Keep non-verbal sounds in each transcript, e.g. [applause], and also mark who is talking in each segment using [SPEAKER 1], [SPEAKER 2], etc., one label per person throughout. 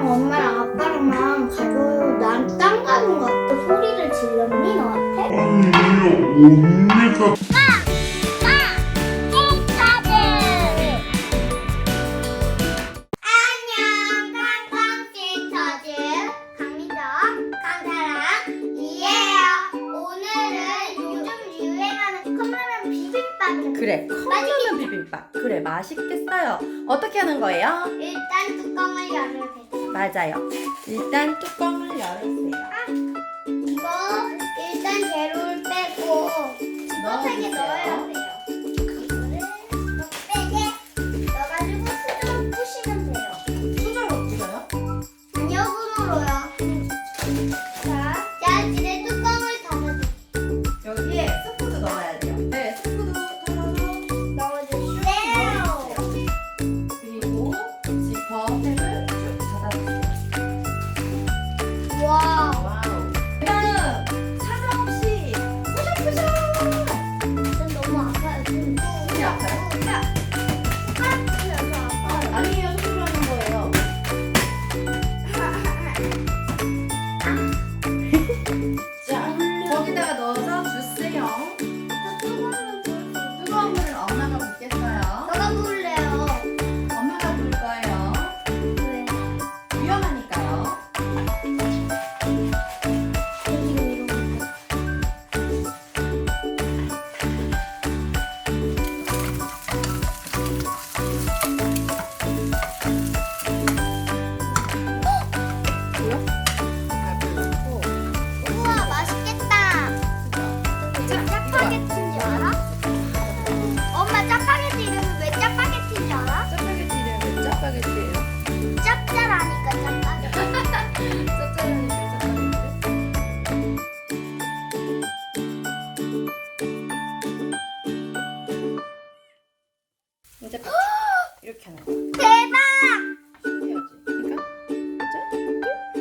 [SPEAKER 1] 엄마랑 엄마랑 아빠랑만 가줘요. 난딴 가는 것 같아. 소리를 질렀니 너한테?
[SPEAKER 2] 아니 언니가
[SPEAKER 1] 안녕, 깡깡 시터즈 강민정, 강사랑 이에요. 오늘은 요즘 유행하는 컵라면 비빔밥을
[SPEAKER 3] 그래 컵라면 비빔밥 그래 맛있겠어요 어떻게 하는 거예요?
[SPEAKER 1] 일단 뚜껑을 돼.
[SPEAKER 3] 맞아요. 일단 뚜껑을 열으세요.
[SPEAKER 1] 이거 일단 재료를 빼고 뚜껑에 넣어야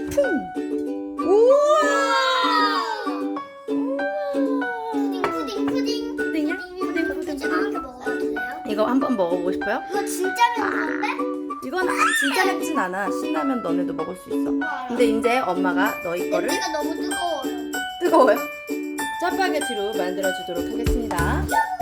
[SPEAKER 3] 퉁 우와!
[SPEAKER 1] 푸딩 푸딩 푸딩.
[SPEAKER 3] 푸딩이야?
[SPEAKER 1] 푸딩 푸딩 푸딩하게 먹어도 돼요?
[SPEAKER 3] 이거 한번 먹어보고 싶어요?
[SPEAKER 1] 이거 진짜 맵는데?
[SPEAKER 3] 이건 아- 진짜 맵진 않아. 신라면 너네도 먹을 수 있어. 근데 이제 엄마가 너희 거를
[SPEAKER 1] 냄새가 너무 뜨거워요.
[SPEAKER 3] 뜨거워요? 짜파게티로 만들어 주도록 하겠습니다. 네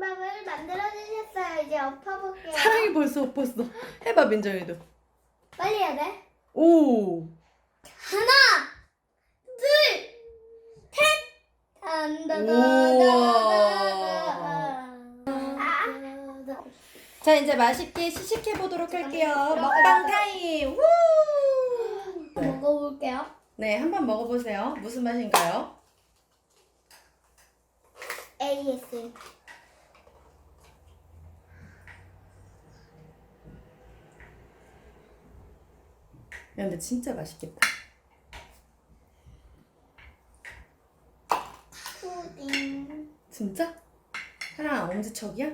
[SPEAKER 1] 볶음밥을 만들어 주셨어요. 이제 엎어볼게요.
[SPEAKER 3] 사랑이 벌써 엎었어. 해봐 민정이도.
[SPEAKER 1] 빨리 해야 돼?
[SPEAKER 3] 오.
[SPEAKER 1] 하나 둘셋. 단다다다다
[SPEAKER 3] 자 이제 맛있게 시식해 보도록 할게요. 먹방 타임. 우!
[SPEAKER 1] 먹어볼게요.
[SPEAKER 3] 네 한번 먹어보세요. 무슨 맛인가요?
[SPEAKER 1] AS
[SPEAKER 3] 근데 진짜 맛있겠다
[SPEAKER 1] 푸딩
[SPEAKER 3] 진짜? 사랑아 엄지척이야?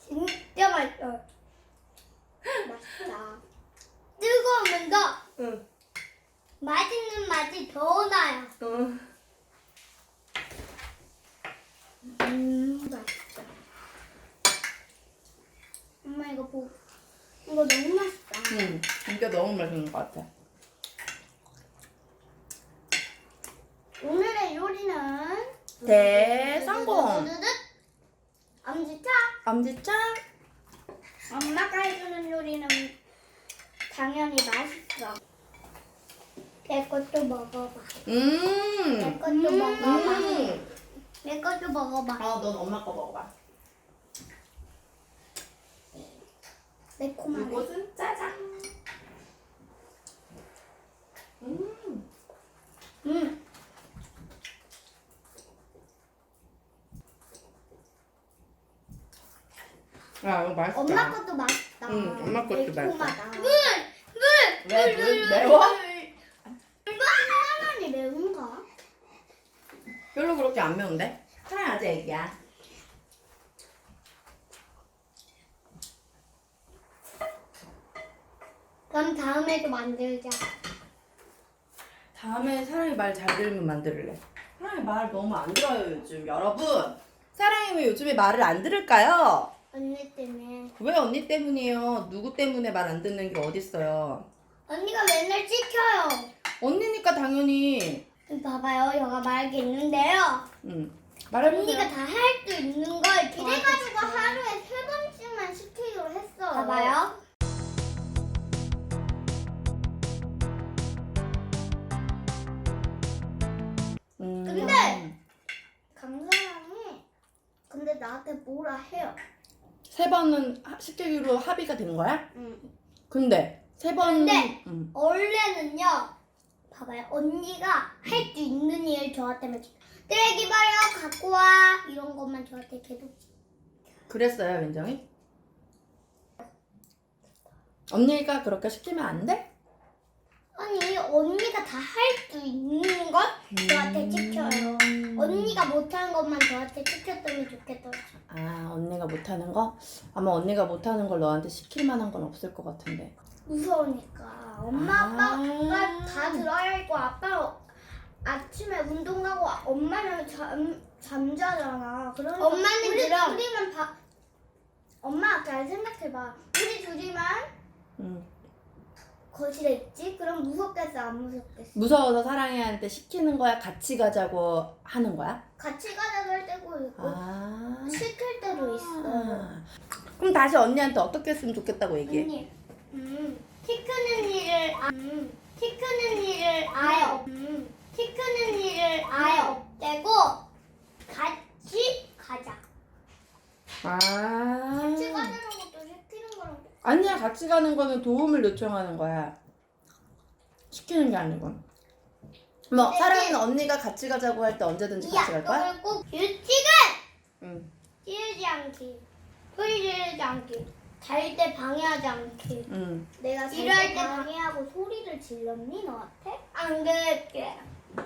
[SPEAKER 1] 진짜 맛있어 맛있다 뜨거우면 더
[SPEAKER 3] 응
[SPEAKER 1] 맛있는 맛이 더 나요
[SPEAKER 3] 어.
[SPEAKER 1] 음 맛있다 엄마 이거 보 이거 너무 맛있다
[SPEAKER 3] 응 진짜 너무 맛있는 것 같아.
[SPEAKER 1] 오늘의 요리는
[SPEAKER 3] 대성공
[SPEAKER 1] 두두두두두. 엄지척
[SPEAKER 3] 엄지척
[SPEAKER 1] 엄마가 해주는 요리는 당연히 맛있어. 내 것도 먹어봐. 내
[SPEAKER 3] 음
[SPEAKER 1] 것도 먹어봐.
[SPEAKER 3] 음.
[SPEAKER 1] 내 것도 먹어봐.
[SPEAKER 3] 아, 넌 엄마 거 먹어봐.
[SPEAKER 1] 매콤하네.
[SPEAKER 3] 이것은 짜장. 음.
[SPEAKER 1] 음
[SPEAKER 3] 야 이거 맛있다.
[SPEAKER 1] 엄마 것도 맛있다.
[SPEAKER 3] 응, 엄마 것도
[SPEAKER 1] 매콤하다. 물!
[SPEAKER 3] 왜 물, 매워?
[SPEAKER 1] 하나니 매운가?
[SPEAKER 3] 별로 그렇게 안 매운데? 사랑이 아직 애기야.
[SPEAKER 1] 그럼 다음에도 만들자.
[SPEAKER 3] 다음에 사랑이 말 잘 들으면 만들래. 사랑이 말 너무 안 들어요 요즘. 여러분, 사랑이 왜 요즘에 말을 안 들을까요?
[SPEAKER 1] 언니 때문에.
[SPEAKER 3] 왜 언니 때문이에요? 누구 때문에 말 안 듣는 게 어딨어요?
[SPEAKER 1] 언니가 맨날 찍혀요.
[SPEAKER 3] 언니니까 당연히.
[SPEAKER 1] 봐봐요, 여가 말게 있는데요.
[SPEAKER 3] 응. 말해보세요.
[SPEAKER 1] 언니가 다 할 수 있는 걸 이래가지고 하루에 세 번씩만 시키기로 했어요. 봐봐요.
[SPEAKER 3] 음.
[SPEAKER 1] 근데! 강사랑이 근데 나한테 뭐라 해요.
[SPEAKER 3] 세 번은 하- 시키기로 합의가 된 거야?
[SPEAKER 1] 응.
[SPEAKER 3] 근데 세 번.
[SPEAKER 1] 근데!
[SPEAKER 3] 음.
[SPEAKER 1] 원래는요. 봐봐요. 언니가 할 수 있는 일 저한테만 시켜. 떼기 버려 갖고 와 이런 것만 저한테 계속
[SPEAKER 3] 그랬어요, 민정이? 언니가 그렇게 시키면 안 돼?
[SPEAKER 1] 아니 언니가 다 할 수 있는 것 저한테 시켜요.
[SPEAKER 3] 음.
[SPEAKER 1] 언니가 못하는 것만 저한테 시켰으면 좋겠더라고요.
[SPEAKER 3] 아, 언니가 못하는 거? 아마 언니가 못하는 걸 너한테 시킬 만한 건 없을 것 같은데.
[SPEAKER 1] 무서우니까 엄마
[SPEAKER 3] 아.
[SPEAKER 1] 아빠가 다 들어야 있고 아빠가 아침에 운동 가고 엄마는 잠 잠자잖아. 그러니까 엄마는 우리
[SPEAKER 4] 그럼-
[SPEAKER 1] 둘이만 봐. 엄마 잘 생각해봐. 우리 둘이만
[SPEAKER 3] 음.
[SPEAKER 1] 거실에 있지? 그럼 무섭겠어 안 무섭겠어?
[SPEAKER 3] 무서워서 사랑이한테 시키는 거야? 같이 가자고 하는 거야?
[SPEAKER 1] 같이 가자고 할 때고 있고
[SPEAKER 3] 아.
[SPEAKER 1] 시킬 때도 있어.
[SPEAKER 3] 그럼 다시 언니한테 어떻게 했으면 좋겠다고 얘기해.
[SPEAKER 1] 언니, 음, 키 크는 일을, 아, 음, 키 크는 일을 아예 없, 음, 키 크는 일을 아예 없애고 같이 가자.
[SPEAKER 3] 아.
[SPEAKER 1] 같이 똑-
[SPEAKER 3] 아니야, 같이 가는 거는 도움을 요청하는 거야. 시키는 게 아니고. 뭐,
[SPEAKER 1] 근데
[SPEAKER 3] 사랑이는 언니가 같이 가자고 할 때 언제든지
[SPEAKER 1] 이
[SPEAKER 3] 같이 갈 거야?
[SPEAKER 1] 약속을 꼭 규칙은
[SPEAKER 3] 응.
[SPEAKER 1] 찌르지 않기, 소리 지르지 않기, 잘 때 방해하지 않기.
[SPEAKER 3] 응.
[SPEAKER 1] 내가 일할 때 방해하고 소리를 질렀니 너한테? 안 그럴게.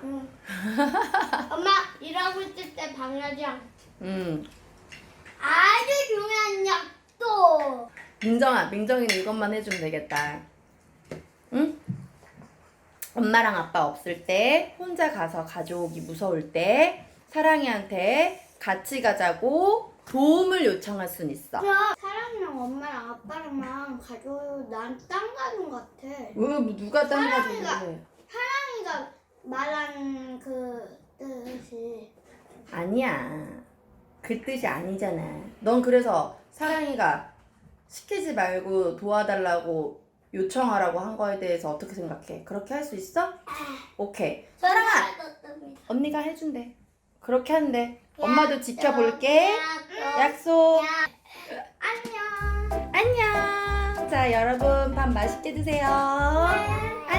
[SPEAKER 1] 응. [laughs] 엄마 일하고 있을 때 방해하지 않기.
[SPEAKER 3] 응.
[SPEAKER 1] 아주 중요한 약속.
[SPEAKER 3] 민정아, 민정이는 이것만 해주면 되겠다. 응? 엄마랑 아빠 없을 때, 혼자 가서 가져오기 무서울 때, 사랑이한테 같이 가자고 도움을 요청할 순 있어.
[SPEAKER 1] 그럼 사랑이랑 엄마랑 아빠랑만 가져요. 난딴 가족 같아.
[SPEAKER 3] 왜, 뭐 누가 딴 가지고
[SPEAKER 1] 사랑이가-
[SPEAKER 3] 그래?
[SPEAKER 1] 사랑이가 말한 그 뜻이
[SPEAKER 3] 아니야. 그 뜻이 아니잖아. 넌 그래서 사랑이가 시키지 말고 도와달라고 요청하라고 한 거에 대해서 어떻게 생각해? 그렇게 할 수 있어? 오케이. 사랑아. 언니가 해준대. 그렇게 한대. 엄마도 지켜볼게. 약속.
[SPEAKER 1] 안녕.
[SPEAKER 3] 안녕. 자, 여러분 밥 맛있게 드세요.
[SPEAKER 1] 여러분